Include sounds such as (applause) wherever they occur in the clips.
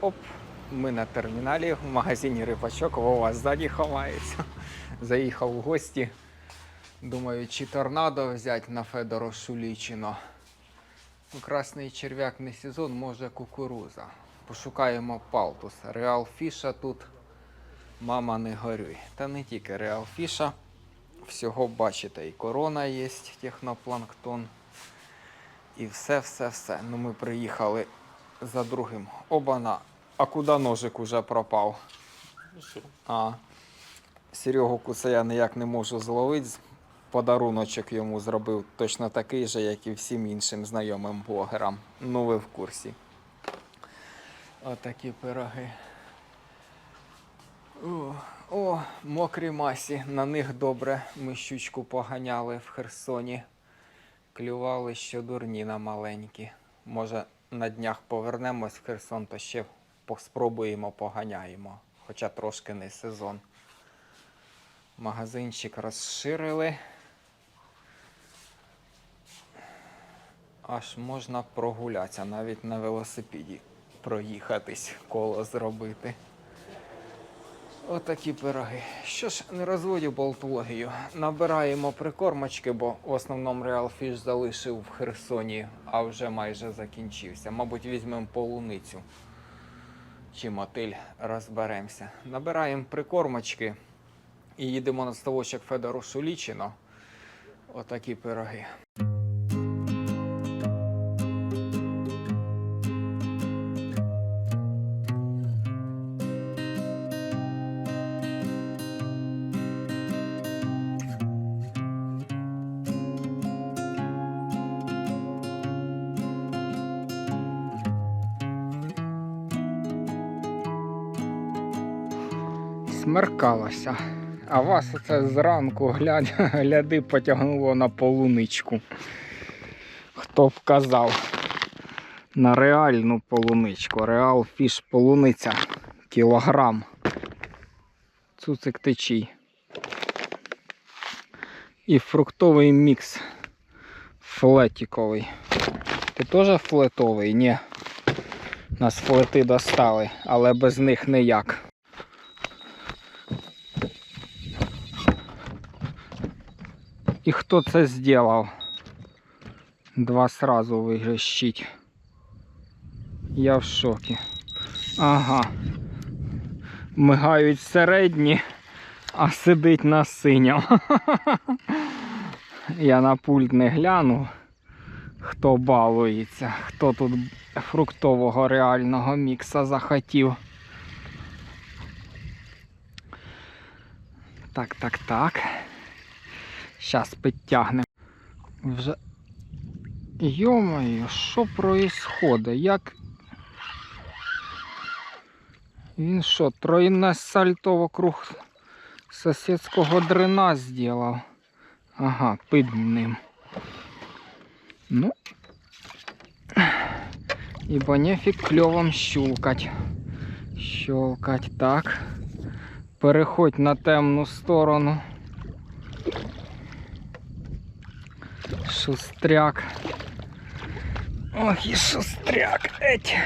Оп, ми на терміналі в магазині Рибачок, Вова ззаді ховається. Заїхав в гості. Думаю, чи торнадо взяти на Федоро Шулічино. Ну, Красний черв'як не сезон, може кукуруза. Пошукаємо палтус. Реал фіша тут. Мама не горюй. Та не тільки реал фіша. Всього бачите, і корона є, технопланктон. І все, все, все. Ну ми приїхали за другим. Обана. А куди ножик уже пропав? А. Серегу Куцая ніяк не можу зловити. Подаруночок йому зробив точно такий же, як і всім іншим знайомим блогерам. Ну ви в курсі. Отакі пироги. О, о, мокрі масі. На них добре. Ми щучку поганяли в Херсоні. Клювали що дурні на маленькі. Може, на днях повернемось в Херсон, то ще спробуємо поганяємо. Хоча трошки не сезон. Магазинчик розширили. Аж можна прогулятися, навіть на велосипеді проїхатись, коло зробити. Отакі пироги. Що ж, не розводю болтологію. Набираємо прикормочки, бо в основному Real Fish залишив в Херсоні, а вже майже закінчився. Мабуть, візьмемо полуницю чи мотиль, розберемося. Набираємо прикормочки і їдемо на ставочок Федору Шулічино. Отакі пироги. Смеркалося. А вас оце зранку глядь, (laughs) гляди потягнуло на полуничку. Хто б казав на реальну полуничку. Реал фіш полуниця. Кілограм. Цуцик течій. І фруктовий мікс. Флетіковий. Ти теж флетовий? Ні. Нас флети достали, але без них ніяк. І хто це зробив? Два сразу вигрещить. Я в шокі. Ага. Мигають середні, а сидить на синьому. Я на пульт не гляну, хто балується, хто тут фруктового реального мікса захотів. Так, так, так. Щас підтягнемо. Вже. Йомаю, що происходить? Як. Він що, тройне сальто вокруг сусідського дрена зробив? Ага, під ним. Ну. Ибо нефиг кльовом щулкать. Щелкать так. Переходь на темну сторону. Шустряк. Ох і шустряк. Еть.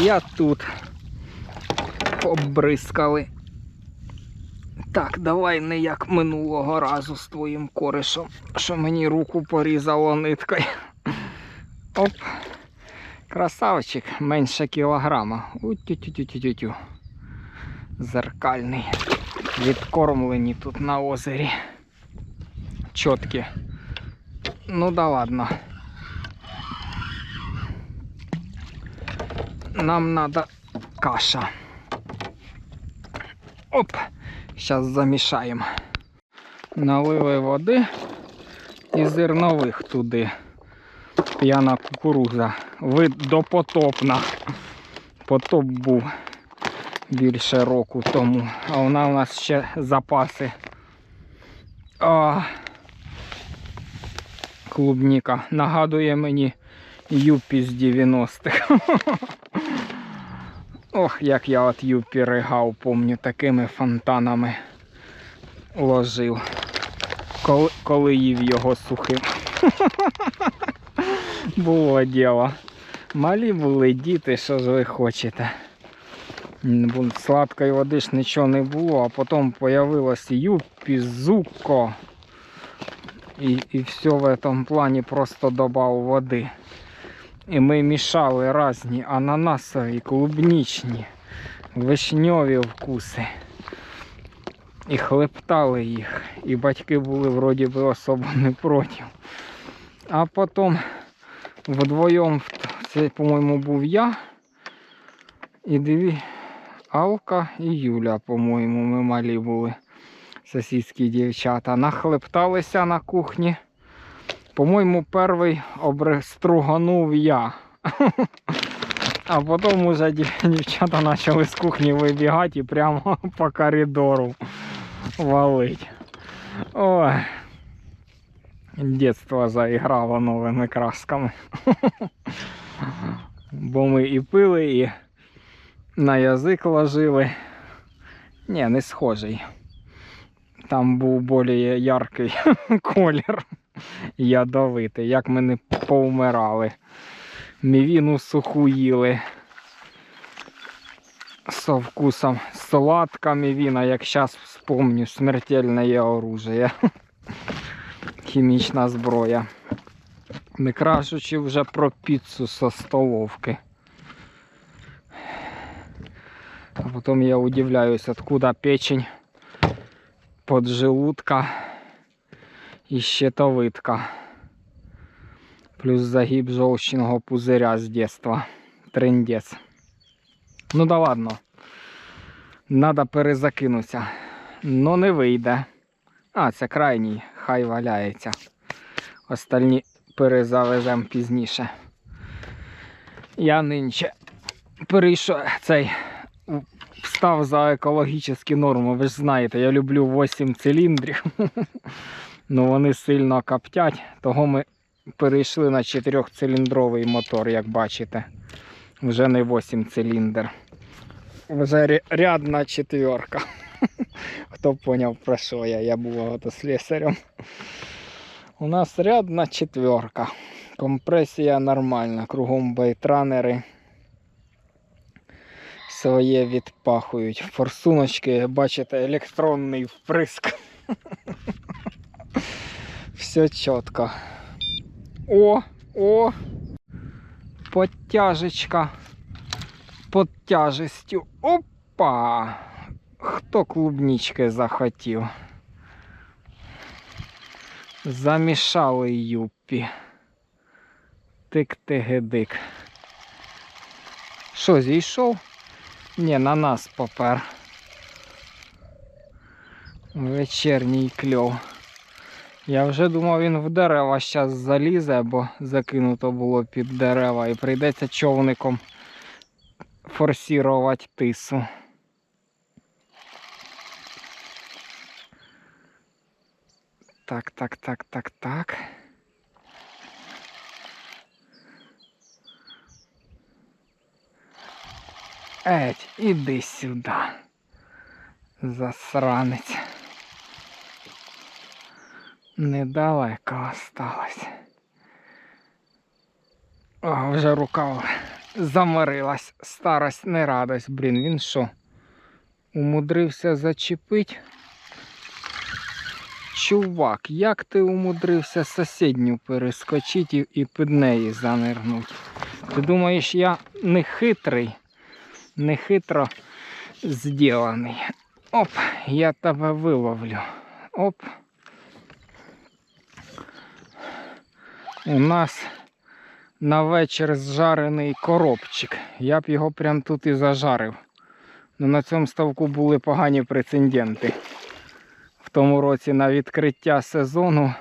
Я тут. Побризкали. Так, давай не як минулого разу з твоїм коришем, що мені руку порізало ниткою. Оп. Красавчик, менше кілограма. У-тю-тю-тю-тю-тю. Зеркальний. Відкормлені тут на озері. Чоткі. Ну да ладно. Нам надо каша. Оп, зараз замішаємо. Налили води і зернових туди. П'яна кукуруза. Вид допотопна. Потоп був більше року тому. А вона у нас ще запаси. А, клубніка. Нагадує мені юпі з 90-х. (laughs) Ох, як я от юпі ригав, помню, такими фонтанами ложив. Коли, коли їв його сухим. (laughs) Було діло. Малі були діти, що ж ви хочете. Сладкої води ж нічого не було, а потім появилось юппі, зуко. І, і все в цьому плані просто добав води. І ми мішали різні ананасові, клубнічні, вишньові вкуси. І хлептали їх. І батьки були вроді би особо не проти. А потім вдвоєм, це, по-моєму, був я. І дві Алка і Юля, по-моєму, ми малі були. Сусідські дівчата. Нахлепталися на кухні. По-моєму, перший обреструганув я. (laughs) А потім уже дівчата почали з кухні вибігати і прямо (laughs) по коридору валить. Ой. Дєтство заіграло новими красками. (laughs) Бо ми і пили, і на язик ложили. Ні, не схожий. Там був більш яркий (laughs) колір. Ядовитий, як ми не повмирали. Мівіну суху їли. Со вкусом сладка мівіна, як зараз вспомню, смертельне оружие. (laughs) Хімічна зброя. Не кажучи вже про піцу со столовки. А потім я удивляюсь, откуда печень поджелудка і щитовидка. Плюс загиб жовчного пузиря з дитинства. Трендець. Ну да ладно. Надо перезакинутися. Ну не вийде. А, це крайній, хай валяється. Остальні перезавеземо пізніше. Я нинче перейшов цей встав за екологічні норми. Ви ж знаєте, я люблю 8 циліндрів. (laughs) Ну вони сильно коптять, того ми перейшли на 4-циліндровий мотор, як бачите. Вже не 8 циліндр. Вже рядна четверка. (laughs) Хто поняв про що я, я був автослесарем. У нас рядна четверка. Компресія нормальна, кругом байтранери. Своє відпахують. Форсуночки, бачите, електронний вприск. (laughs) Все чітко. О, о! Подтяжечка. Под тяжестю. Опа! Хто клубнички захотів? Замішали юппі. Тик-тигидик. Що, зійшов? Ні, на нас попер. Вечірній кльов. Я вже думав, він в дерева зараз залізе, бо закинуто було під дерева і прийдеться човником форсувати тису. Так, так, так, так, так. Еть, іди сюди. Засранець. Недалеко осталось. О, вже рука заморилась. Старость не радость. Блін, він що? Умудрився зачепить? Чувак, як ти умудрився сусідню перескочити і, під неї занирнути? Ти думаєш, я не хитрий, не хитро зділений. Оп, я тебе виловлю. Оп. У нас на вечір зжарений коробчик. Я б його прям тут і зажарив. Ну на цьому ставку були погані прецеденти. В тому році на відкриття сезону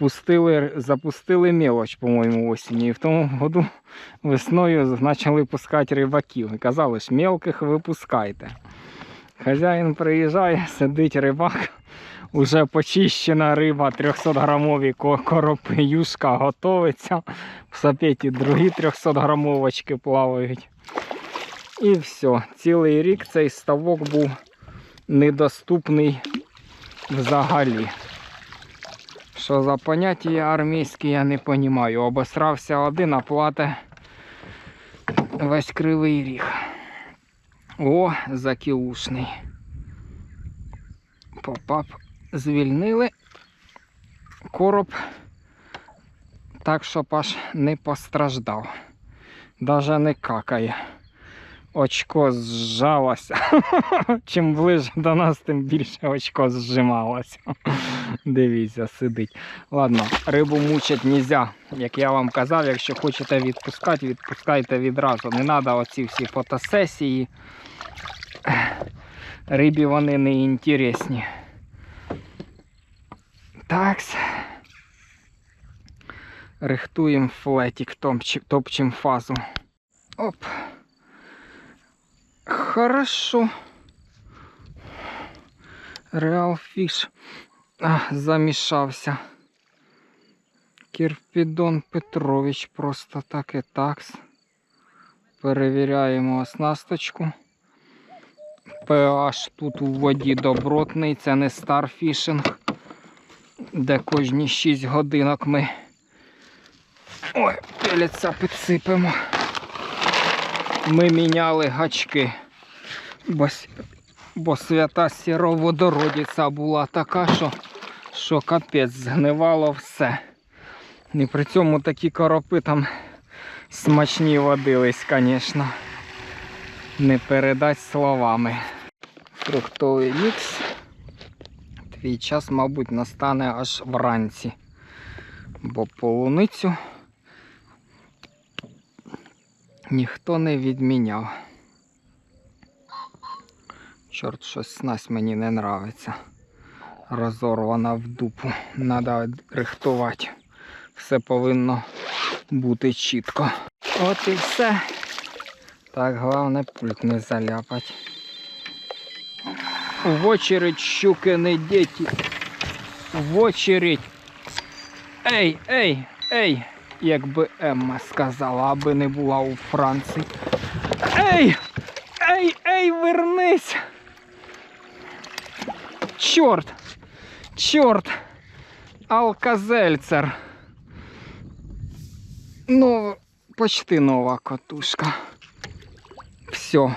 впустили, запустили мелоч, по-моєму, осінні. І в тому году весною почали пускати рибаків. І казали ж, мелких випускайте. Хазяїн приїжджає, сидить рибак. Уже почищена риба 300 грамові ко- коропи юшка готовиться. В сапеті другі 300 грамовочки плавають. І все. Цілий рік цей ставок був недоступний взагалі. Що за поняття армійське, я не розумію. Обосрався один, а платить Весь кривий ріг. О, закілушний. Попап звільнили. Короб так, щоб аж не постраждав. Даже не какає. Очко зжалося. (laughs) Чим ближче до нас, тим більше очко зжималося. (laughs) Дивіться, сидить. Ладно, рибу мучать нельзя. Як я вам казав, якщо хочете відпускати, відпускайте відразу. Не треба оці всі фотосесії. (sighs) Рибі вони не інтересні. Такс. Рихтуємо флетик, топчем фазу. Оп. Хорошо. Реал фіш. Замішався. Кірпідон Петрович просто так і такс. Перевіряємо оснасточку. PH тут у воді добротний, це не старфішинг, де кожні 6 годинок ми ой, пелеця підсипемо. Ми міняли гачки, бо, бо свята сіроводородиця була така, що, що капець згнивало все. І при цьому такі коропи там смачні водились, звісно. Не передать словами. Фруктовий мікс. Твій час, мабуть, настане аж вранці. Бо полуницю ніхто не відміняв. Чорт, щось снасть мені не нравиться. Розорвана в дупу. Надо рихтувати. Все повинно бути чітко. От і все. Так, головне пульт не заляпать. В очередь, щуки не дети. В очередь. Ей, ей, ей, якби Емма сказала, аби не була у Франції. Ей! Ей, ей, вернись! Чорт! Чорт! Алказельцер. Ну, почти нова катушка. Все.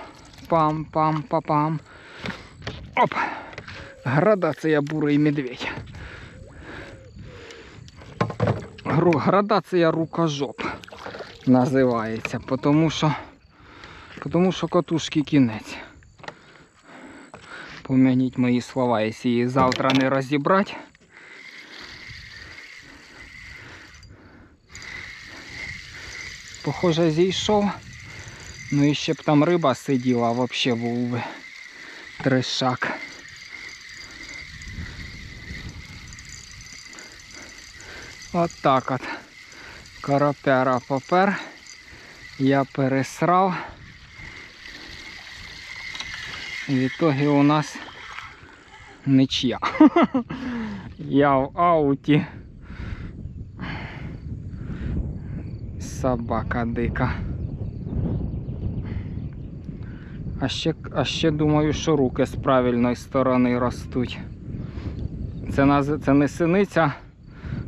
Пам-пам-па-пам. Оп. Градація бурий медведь. Градація рукожоп називається, тому що, тому що катушки кінець. Пом'яніть мої слова, якщо її завтра не розібрати. Похоже, зійшов. Ну і ще б там риба сиділа, взагалі був би трешак. От так от. Коропяра попер. Я пересрав. В ітогі у нас нічия. (laughs) Я в ауті. Собака дика. А ще, а ще думаю, що руки з правильної сторони ростуть. Це, це не синиця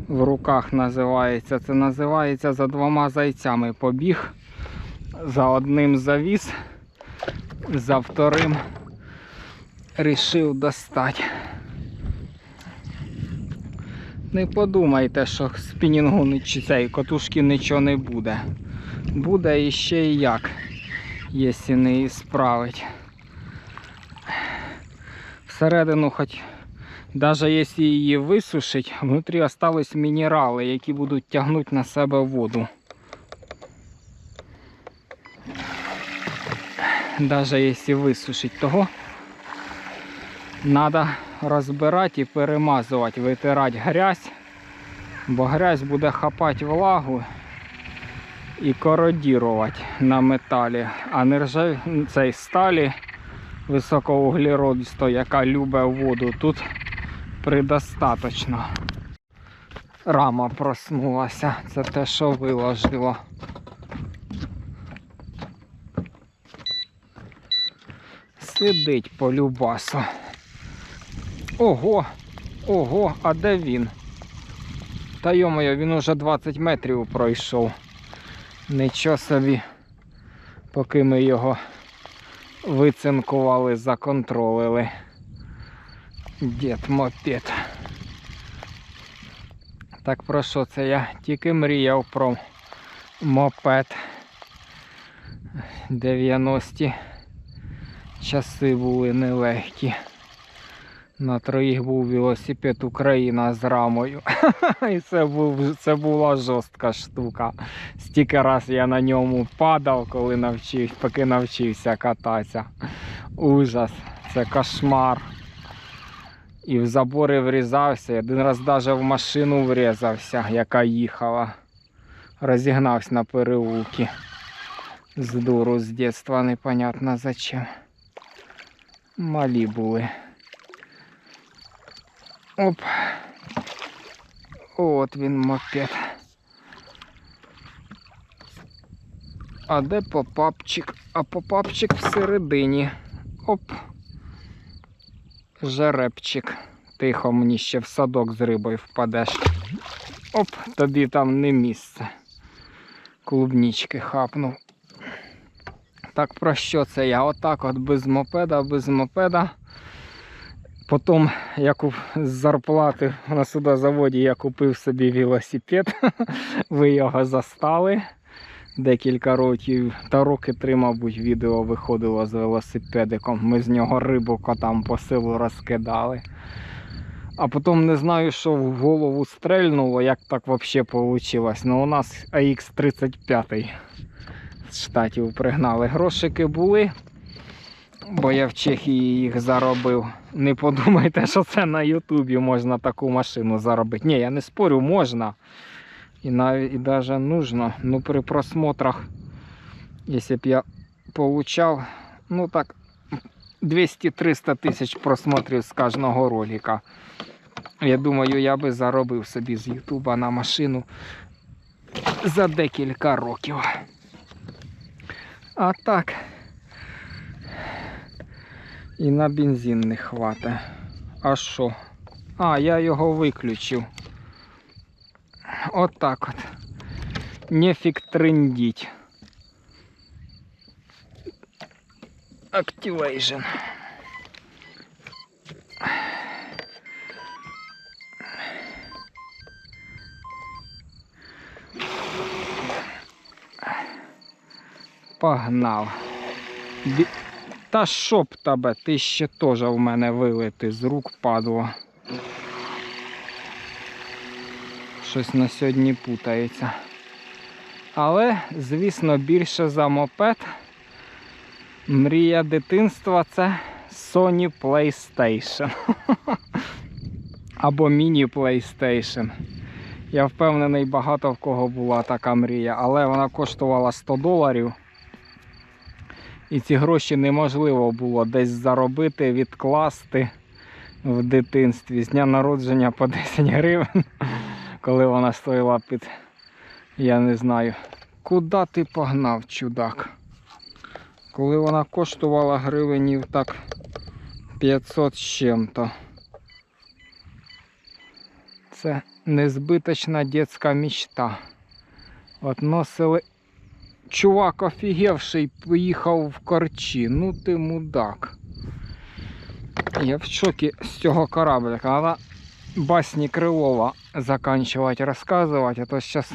в руках називається. Це називається за двома зайцями побіг. За одним завіз, за вторим рішив достати. Не подумайте, що спінінгу цієї котушки нічого не буде. Буде іще і як, якщо не справить. Всередину хоч навіть якщо її висушить, внутрі остались мінерали, які будуть тягнути на себе воду. Навіть якщо висушить того, треба розбирати і перемазувати, витирати грязь, бо грязь буде хапати влагу і кородірувати на металі, а не ржав... цей сталі високовуглеродистої, яка любить воду, тут предостаточно. Рама проснулася, це те, що виложило. Сидить по любасу. Ого, ого, а де він? Та йомоє, він уже 20 метрів пройшов. Нічого собі Поки ми його вицинкували, законтролили. Дід мопед. Так про що це я тільки мріяв про мопед. 90-ті часи були нелегкі. На троїх був велосипед Україна з рамою. (laughs) І це, був, це була жорстка штука. Стільки раз я на ньому падав, коли навчив, поки навчився кататися. Ужас, це кошмар. І в забори врізався. Один раз навіть в машину врізався, яка їхала. Розігнався на переулки. З дуру з дитинства непонятно зачем. Малі були. Оп. От він мопед. А де попапчик? А попапчик всередині. Оп. Жеребчик. Тихо мені ще в садок з рибою впадеш. Оп, тобі там не місце. Клубнічки хапнув. Так про що це я? Отак от без мопеда, без мопеда. Потім я куп... з зарплати на судозаводі я купив собі велосипед. (laughs) Ви його застали декілька років. Та роки три, мабуть, відео виходило з велосипедиком. Ми з нього рибу котам по селу розкидали. А потім не знаю, що в голову стрельнуло, як так взагалі вийшло. Ну у нас AX35 з штатів пригнали. Грошики були, бо я в Чехії їх заробив. Не подумайте, що це на Ютубі можна таку машину заробити. Ні, я не спорю, можна. І навіть і навіть нужно. Ну при просмотрах, якщо б я получав, ну так, 200-300 тисяч просмотрів з кожного ролика. Я думаю, я би заробив собі з Ютуба на машину за декілька років. А так. І на бензин не хватає. А що? А, я його виключив. Отак от. Нефіг трендіть. Activation. Погнав. Та щоб тебе, ти ще теж в мене вилити з рук падло. Щось на сьогодні путається. Але, звісно, більше за мопед. Мрія дитинства це Sony PlayStation. (laughs) Або Mini PlayStation. Я впевнений, багато в кого була така мрія, але вона коштувала 100 доларів. І ці гроші неможливо було десь заробити, відкласти в дитинстві з дня народження по 10 гривень, коли вона стоїла під, я не знаю, куди ти погнав, чудак? Коли вона коштувала гривенів так 500 з чим-то. Це незбиточна дитяча мечта. От носили чувак офігевший поїхав в корчі. Ну ти мудак. Я в шокі з цього кораблика. Треба басні Крилова заканчувати розказувати, а то зараз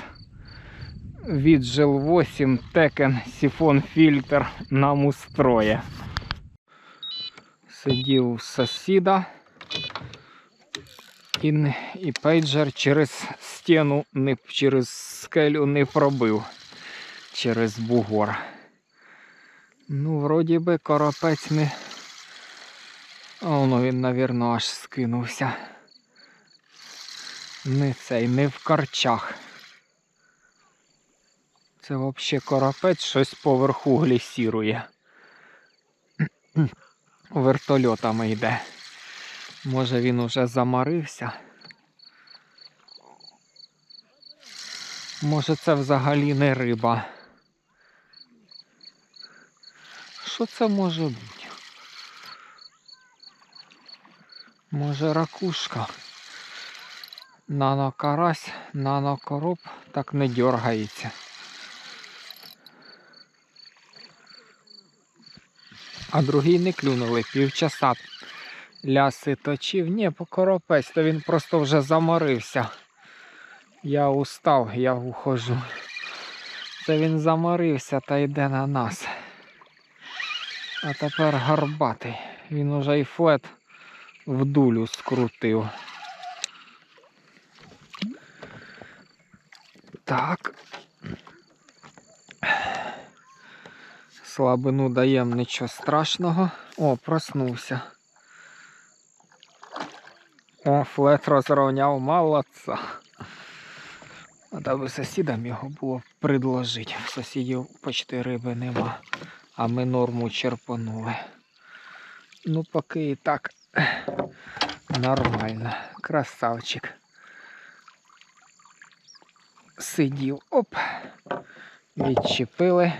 віджил 8 текен сифон фільтр нам устроє. Сидів у сусіда і, і пейджер через стіну, не, через скелю не пробив через бугор. Ну, вроді би коропець не. А воно він, навірно, аж скинувся. Не цей, не в корчах. Це взагалі коропець щось поверху глісірує. (clears throat) Вертольотами йде. Може він уже замарився. Може це взагалі не риба. Що це може бути? Може ракушка. Нанокарась, нанокороб так не дергається. а другий не клюнули півчаса. Ляси точив. Ні, по коропець, то він просто вже заморився. Я устав, я ухожу. Це він заморився та йде на нас. А тепер гарбатий. Він уже і флет в дулю скрутив. Так. Слабину даємо нічого страшного. О, проснувся. О, флет розровняв молодца. Треба би сусідам його було предложити. Сусідів почти риби нема. А ми норму черпанули. Ну, поки і так нормально. Красавчик. Сидів. Оп. Відчепили.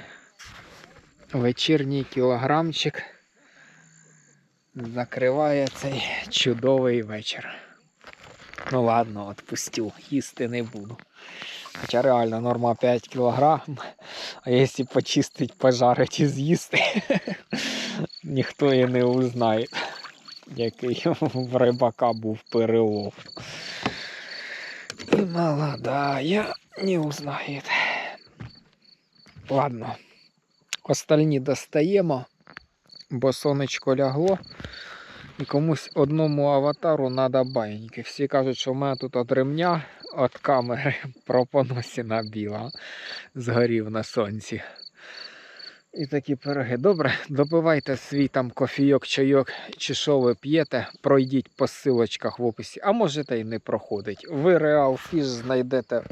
Вечірній кілограмчик закриває цей чудовий вечір. Ну ладно, отпустю, їсти не буду. Хоча реально норма 5 кг, а якщо почистить, пожарить і з'їсти, (laughs) ніхто і не узнає, який в рибака був перелов. І молодая не узнає. Ладно, остальні достаємо, бо сонечко лягло. І комусь одному аватару треба байньки. Всі кажуть, що в мене тут від ремня, від камери (laughs) пропоносіна біла. Згорів на сонці. І такі пироги. Добре, допивайте свій там кофійок, чайок, чи що ви п'єте, пройдіть по силочках в описі, а можете і не проходить. Ви Real Fish знайдете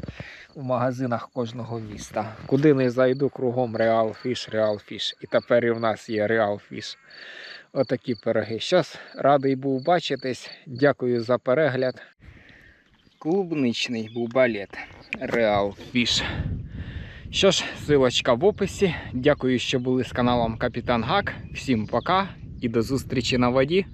в магазинах кожного міста. Куди не зайду, кругом Real Fish, Real Fish. І тепер і в нас є Real Fish. Отакі пироги. Щас радий був бачитись. Дякую за перегляд. Клубничний був балет. Real Fish. Що ж, силочка в описі. Дякую, що були з каналом Капітан Гак. Всім пока і до зустрічі на воді.